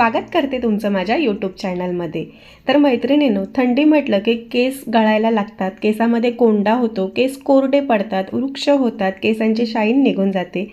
स्वागत करते तुमचं माझ्या यूट्यूब चॅनलमध्ये तर मैत्रिणीनो थंडी म्हटलं की केस गळायला लागतात केसामध्ये कोंडा होतो केस कोरडे पडतात वृक्ष होतात केसांची शाईन निघून जाते.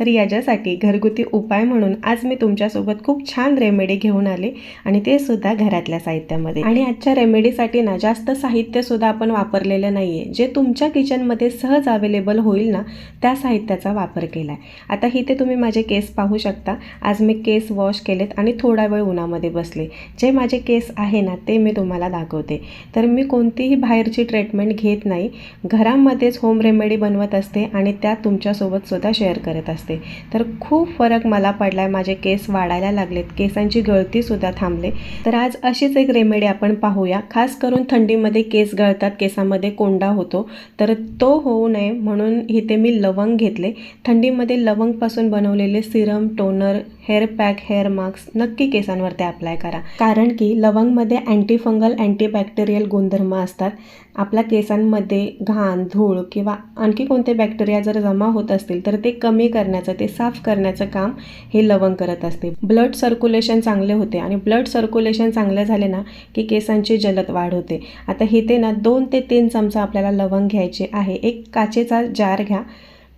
तर याच्यासाठी घरगुती उपाय म्हणून आज मी तुमच्यासोबत खूप छान रेमेडी घेऊन आले आणि ते सुद्धा घरातल्या साहित्यामध्ये. आणि आजच्या रेमेडीसाठी ना जास्त साहित्यसुद्धा आपण वापरलेलं नाही आहे जे तुमच्या किचनमध्ये सहज अवेलेबल होईल ना त्या साहित्याचा वापर केला आहे आता इथे तुम्ही माझे केस पाहू शकता. आज मी केस वॉश केलेत आणि थोडं थोडा वेळ उन्हामध्ये बसले. जे माझे केस आहे ना ते मी तुम्हाला दाखवते. तर मी कोणतीही बाहेरची ट्रीटमेंट घेत नाही. घरामध्येच होम रेमेडी बनवत असते आणि त्या तुमच्यासोबत सुद्धा शेअर करत असते. तर खूप फरक मला पडला आहे माझे केस वाढायला लागलेत. केसांची गळतीसुद्धा थांबले. तर आज अशीच एक रेमेडी आपण पाहूया. खास करून थंडीमध्ये केस गळतात. केसामध्ये कोंडा होतो. तर तो होऊ नये म्हणून इथे मी लवंग घेतले. थंडीमध्ये लवंगपासून बनवलेले serum toner hair pack hair mask नक्की केसांवरती अप्लाय करा. कारण की लवंगमध्ये अँटीफंगल अँटीबॅक्टेरियल गुणधर्म असतात. आपल्या केसांमध्ये घाण धूळ किंवा आणखी कोणते बॅक्टेरिया जर जमा होत असतील तर ते कमी करण्याचं ते साफ करण्याचं काम हे लवंग करत असते. ब्लड सर्क्युलेशन चांगले होते आणि ब्लड सर्क्युलेशन चांगले झाले ना की केसांची जलद वाढ होते. आता इथे ना दोन ते तीन चमचा आपल्याला लवंग घ्यायचे आहे. एक काचेचा जार घ्या.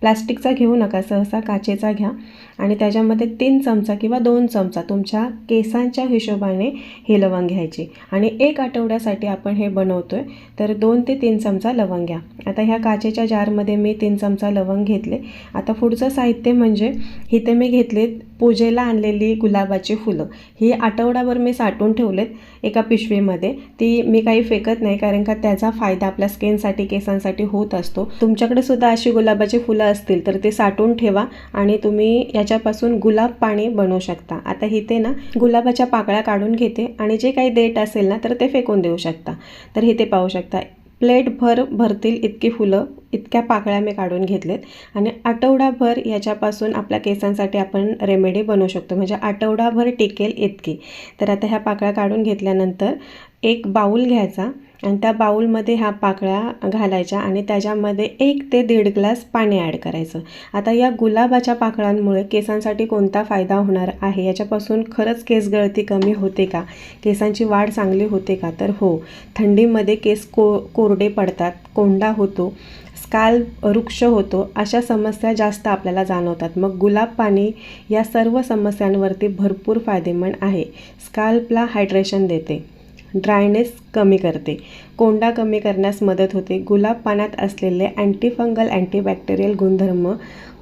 प्लास्टिकचा घेऊ नका सहसा काचेचा घ्या. आणि त्याच्यामध्ये तीन चमचा किंवा दोन चमचा तुमच्या केसांच्या हिशोबाने हे लवंग घ्यायची. आणि एक आठवड्यासाठी आपण हे बनवतो आहे तर दोन ते तीन चमचा लवंग घ्या. आता ह्या काचेच्या जारमध्ये मी तीन चमचा लवंग घेतले. आता पुढचं साहित्य म्हणजे इथे मी घेतले पूजेला आणलेली गुलाबाची फुलं. ही आठवडाभर मी साठवून ठेवलेत एका पिशवीमध्ये. ती मी काही फेकत नाही कारण का त्याचा फायदा आपल्या स्किनसाठी केसांसाठी होत असतो. तुमच्याकडे सुद्धा अशी गुलाबाची फुलं असतील तर ते साठवून ठेवा आणि तुम्ही याच्यापासून गुलाब पाणी बनवू शकता. आता इथे ना गुलाबाच्या पाकळ्या काढून घेते आणि जे काही देठ असेल ना तर ते फेकून देऊ शकता. तर हे ते पाहू शकता प्लेटभर भरतील इतकी फुलं इतक्या पाकळ्या मी काढून घेतलेत. आणि आठवडाभर याच्यापासून आपल्या केसांसाठी आपण रेमेडी बनवू शकतो. म्हणजे आठवडाभर टिकेल इतकी. तर आता ह्या पाकळ्या काढून घेतल्यानंतर एक बाऊल घ्यायचा. आणि त्या बाऊलमध्ये ह्या पाकळ्या घालायच्या आणि त्याच्यामध्ये एक ते दीड ग्लास पाणी ॲड करायचं. आता या गुलाबाच्या पाकळ्यांमुळे केसांसाठी कोणता फायदा होणार आहे? याच्यापासून खरंच केस गळती कमी होते का? केसांची वाढ चांगली होते का? तर हो. थंडीमध्ये केस को कोरडे पडतात कोंडा होतो स्काल वृक्ष होतो अशा समस्या जास्त आपल्याला जाणवतात. मग गुलाब पाणी या सर्व समस्यांवरती भरपूर फायदेमंद आहे. स्काल्पला हायड्रेशन देते. ड्रायनेस कमी करते. कोंडा कमी करण्यास मदत होते. गुलाब पाण्यात असलेले अँटीफंगल अँटीबॅक्टेरियल गुणधर्म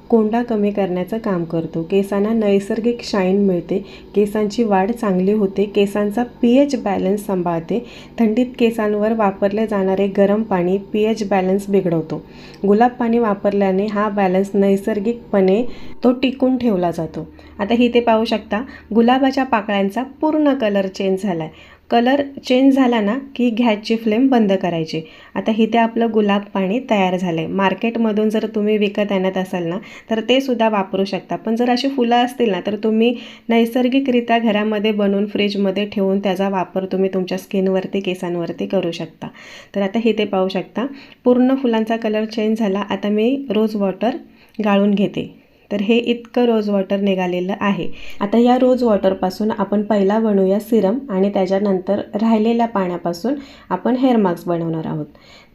कोंडा कमी करण्याचं काम करतो. केसांना नैसर्गिक शाईन मिळते. केसांची वाढ चांगली होते. केसांचा पी एच बॅलन्स सांभाळते. थंडीत केसांवर वापरले जाणारे गरम पाणी पी एच बॅलन्स बिघडवतो. गुलाब पाणी वापरल्याने हा बॅलन्स नैसर्गिकपणे तो टिकून ठेवला जातो. आता इथे पाहू शकता गुलाबाच्या पाकळ्यांचा पूर्ण कलर चेंज झाला आहे कलर चेंज झाला ना की गॅसची फ्लेम बंद करायची. आता इथे आपलं गुलाब पाणी तयार झालं आहे मार्केटमधून जर तुम्ही विकत आणत असाल ना तर ते सुद्धा वापरू शकता. पण जर अशी फुलं असतील ना तर तुम्ही नैसर्गिकरित्या घरामध्ये बनवून फ्रीजमध्ये ठेवून त्याचा वापर तुम्ही तुमच्या स्किनवरती केसांवरती करू शकता. तर आता इथे पाहू शकता पूर्ण फुलांचा कलर चेंज झाला. आता मी रोज वॉटर गाळून घेते. तर हे इतकं रोज वॉटर निघालेलं आहे. आता या रोज वॉटरपासून आपण पहिला बनवूया सिरम आणि त्याच्यानंतर राहिलेल्या पाण्यापासून आपण हेअर मास्क बनवणार आहोत.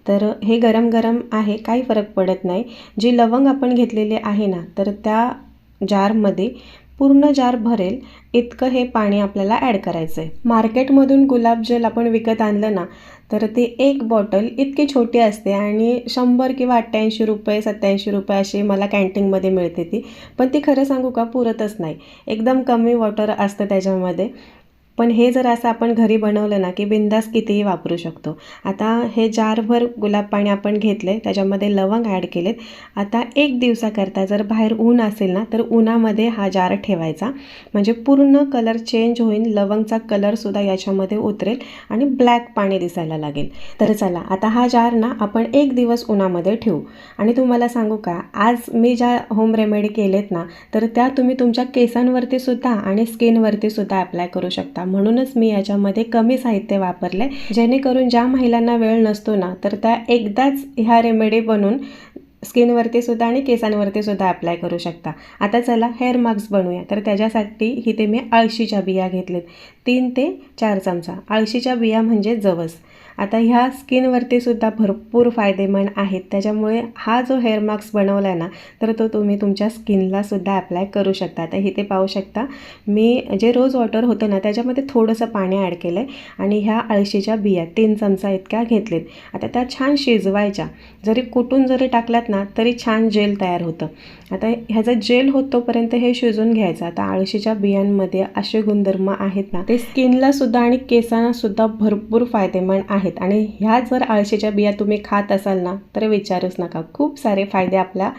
तर हे गरम गरम आहे काही फरक पडत नाही. जी लवंग आपण घेतलेली आहे ना तर त्या जारमध्ये पूर्ण जार भरेल इतकं हे पाणी आपल्याला ॲड करायचं आहे मार्केटमधून गुलाबजल आपण विकत आणलं ना तर ते एक बॉटल इतकी छोटी असते आणि शंभर किंवा अठ्ठ्याऐंशी रुपये सत्याऐंशी रुपये अशी मला कॅन्टीनमध्ये मिळते ती. पण ती खरं सांगू का पुरतच नाही. एकदम कमी वॉटर असतं त्याच्यामध्ये. पण हे जर असं आपण घरी बनवलं ना की बिंदास कितीही वापरू शकतो. आता हे जारभर गुलाब पाणी आपण घेतले त्याच्यामध्ये लवंग ॲड केलेत. आता एक दिवसाकरता जर बाहेर ऊन असेल ना तर उन्हामध्ये हा जार ठेवायचा. म्हणजे पूर्ण कलर चेंज होईल लवंगचा कलरसुद्धा याच्यामध्ये उतरेल आणि ब्लॅक पाणी दिसायला लागेल. तर चला आता हा जार ना आपण एक दिवस उन्हामध्ये ठेवू. आणि तुम्हाला सांगू का आज मी ज्या होम रेमेडी केलेत ना तर त्या तुम्ही तुमच्या केसांवरतीसुद्धा आणि स्किनवरतीसुद्धा अप्लाय करू शकता. म्हणूनच मी याच्यामध्ये कमी साहित्य वापरले जेणेकरून ज्या महिलांना वेळ नसतो ना तर त्या एकदाच ह्या रेमेडी बनवून स्किनवरती सुद्धा आणि केसांवरती सुद्धा अप्लाय करू शकता. आता चला हेअर मास्क बनवूया तर त्याच्यासाठी इथे मी अळशीच्या बिया घेतलेत. तीन ते चार चमचा. अळशीच्या बिया म्हणजे जवस. आता ह्या स्किनवरती सुद्धा भरपूर फायदेमंद आहेत. त्याच्यामुळे हा जो हेअर मास्क बनवला आहे ना तर तो तुम्ही तुमच्या स्किनला सुद्धा अप्लाय करू शकता. तर इथे पाहू शकता मी जे रोज वॉटर होतं ना त्याच्यामध्ये थोडंसं पाणी ॲड केलं आहे आणि ह्या अळशीच्या बिया तीन चमचा इतक्या घेतलेत. आता त्या छान शिजवायच्या. जरी कुटून जरी टाकल्यात ना तरी छान जेल तयार होतं. आता ह्याचं जेल होतोपर्यंत हे शिजून घ्यायचं. आता अळशीच्या बियांमध्ये असे गुणधर्म आहेत ना ते स्किनला सुद्धा आणि केसांना सुद्धा भरपूर फायदेमंद आहे आहेत. आणि ह्या जर अळशीच्या बिया तुम्ही खात असाल ना तर विचारूच नका. खूप सारे फायदे आपल्या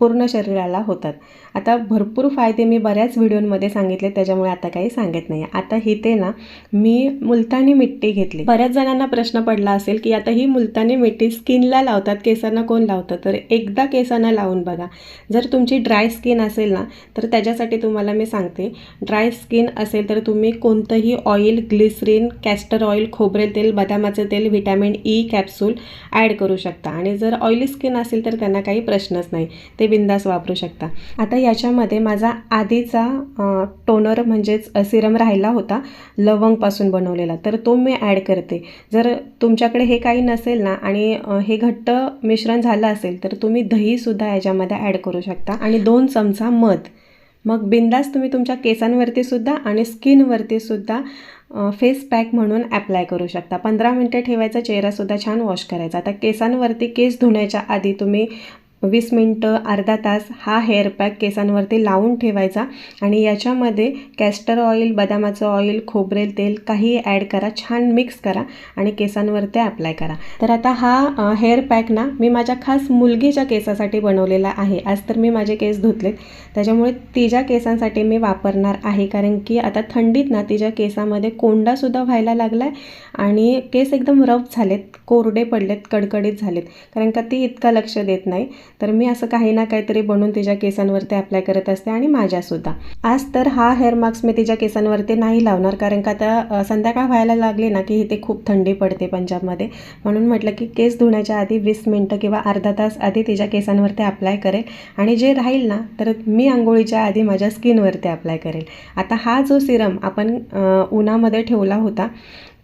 पूर्ण शरीराला होतात. आता भरपूर फायदे मी बऱ्याच व्हिडिओमध्ये सांगितले त्याच्यामुळे आता काही सांगत नाही आता इथे ना मी मुलतानी मिट्टी घेतली. बऱ्याच जणांना प्रश्न पडला असेल की आता ही मुलतानी मिट्टी स्किनला लावतात केसांना कोण लावतं? तर एकदा केसांना लावून बघा. जर तुमची ड्राय स्किन असेल ना तर त्याच्यासाठी तुम्हाला मी सांगते. ड्राय स्किन असेल तर तुम्ही कोणतंही ऑइल ग्लिसरीन कॅस्टर ऑइल खोबरे तेल बदामाचं तेल व्हिटॅमिन ई कॅप्सूल ॲड करू शकता. आणि जर ऑइली स्किन असेल तर त्यांना काही प्रश्नच नाही. ते बिंदास वापरू शकता. आता याच्यामध्ये माझा आधीचा टोनर म्हणजेच सिरम राहिला होता लवंगपासून बनवलेला. तर तो मी ॲड करते. जर तुमच्याकडे हे काही नसेल ना आणि हे घट्ट मिश्रण झालं असेल तर तुम्ही दहीसुद्धा याच्यामध्ये ॲड करू शकता. आणि दोन चमचा मध. मग बिंदास तुम्ही तुमच्या केसांवरती सुद्धा आणि स्किनवरती सुद्धा फेस पॅक म्हणून ॲप्लाय करू शकता. पंधरा मिनटं ठेवायचा चेहरासुद्धा छान वॉश करायचा. आता केसांवरती केस धुण्याच्या आधी तुम्ही वीस मिनटं अर्धा तास हा हेअर पॅक केसांवरती लावून ठेवायचा आणि याच्यामध्ये कॅस्टर ऑइल बदामाचं ऑइल खोबरेल तेल काही ॲड करा छान मिक्स करा आणि केसांवरती अप्लाय करा. तर आता हा हेअर पॅक ना मी माझ्या खास मुलगीच्या केसासाठी बनवलेला आहे. आज तर मी माझे केस धुतलेत. त्याच्यामुळे तिच्या केसांसाठी मी वापरणार आहे. कारण की आता थंडीत ना तिच्या केसामध्ये कोंडासुद्धा व्हायला लागला आहे आणि केस एकदम रफ झालेत कोरडे पडलेत कडकडीत झालेत. कारण का ती इतका लक्ष देत नाही. तर मी असं काही ना काहीतरी बनवून तिच्या केसांवरती अप्लाय करत असते आणि माझ्यासुद्धा. आज तर हा हेअर मास्क मी तिच्या केसांवरती नाही लावणार कारण का आता संध्याकाळ व्हायला लागली ना की इथे खूप थंडी पडते पंजाबमध्ये. म्हणून म्हटलं की केस धुण्याच्या आधी वीस मिनटं किंवा अर्धा तास आधी तिच्या केसांवरती अप्लाय करेल. आणि जे राहील ना तर मी आंघोळीच्या आधी माझ्या स्किनवरती अप्लाय करेल. आता हा जो सिरम आपण उन्हामध्ये ठेवला होता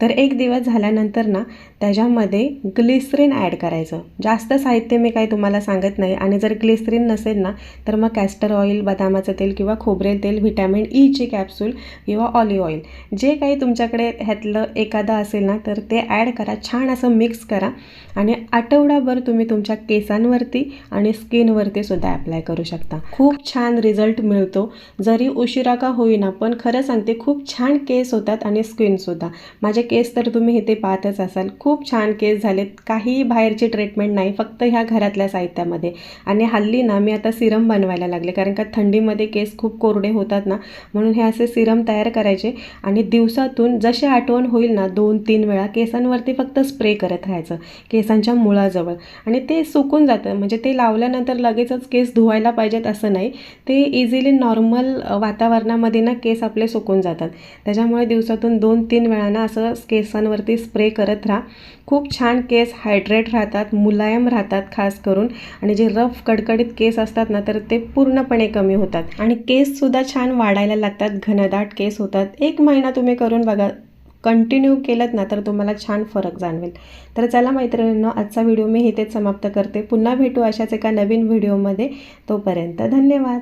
तर एक दिवस झाल्यानंतर ना त्याच्यामध्ये ग्लिसरीन ॲड करायचं. जास्त साहित्य मी काही तुम्हाला सांगत नाही. आणि जर ग्लिसरीन नसेल ना तर मग कॅस्टर ऑइल बदामाचं तेल किंवा खोबरेल तेल व्हिटॅमिन ईची कॅप्सूल किंवा ऑलिव्ह ऑइल जे काही तुमच्याकडे ह्यातलं एखादं असेल ना तर ते ॲड करा. छान असं मिक्स करा. आणि आठवडाभर तुम्ही तुमच्या केसांवरती आणि स्किनवरती सुद्धा ॲप्लाय करू शकता. खूप छान रिझल्ट मिळतो. जरी उशिरा का होईना पण खरं सांगते खूप छान केस होतात आणि स्किनसुद्धा माझे केस तर तुम्ही इथे पाहतच असाल. खूप छान केस झालेत. काही बाहेरची ट्रीटमेंट नाही फक्त ह्या घरातल्या साहित्यामध्ये. आणि हल्ली ना मी आता सिरम बनवायला लागले. कारण का थंडीमध्ये केस खूप कोरडे होतात ना म्हणून हे असे सिरम तयार करायचे. आणि दिवसातून जशी आठवण होईल ना दोन तीन वेळा केसांवरती फक्त स्प्रे करत राहायचं. केसांच्या मुळाजवळ. आणि ते सुकून जातं. म्हणजे ते लावल्यानंतर लगेचच केस धुवायला पाहिजेत असं नाही. ते इझिली नॉर्मल वातावरणामध्ये ना केस आपले सुकून जातात. त्याच्यामुळे दिवसातून दोन तीन वेळा ना असं केसांवरती स्प्रे करत राहा. खूप छान केस हायड्रेट राहतात मुलायम राहतात खास करून. आणि जे रफ कडकडीत केस असतात ना तर ते पूर्णपणे कमी होतात. आणि केससुद्धा छान वाढायला लागतात घनदाट केस होतात. एक महिना तुम्ही करून बघा. कंटिन्यू केलं ना तर तुम्हाला छान फरक जाणवेल. तर चला मैत्रिणींनो आजचा व्हिडिओ मी इथेच समाप्त करते. पुन्हा भेटू अशाच एका नवीन व्हिडिओमध्ये. तोपर्यंत धन्यवाद.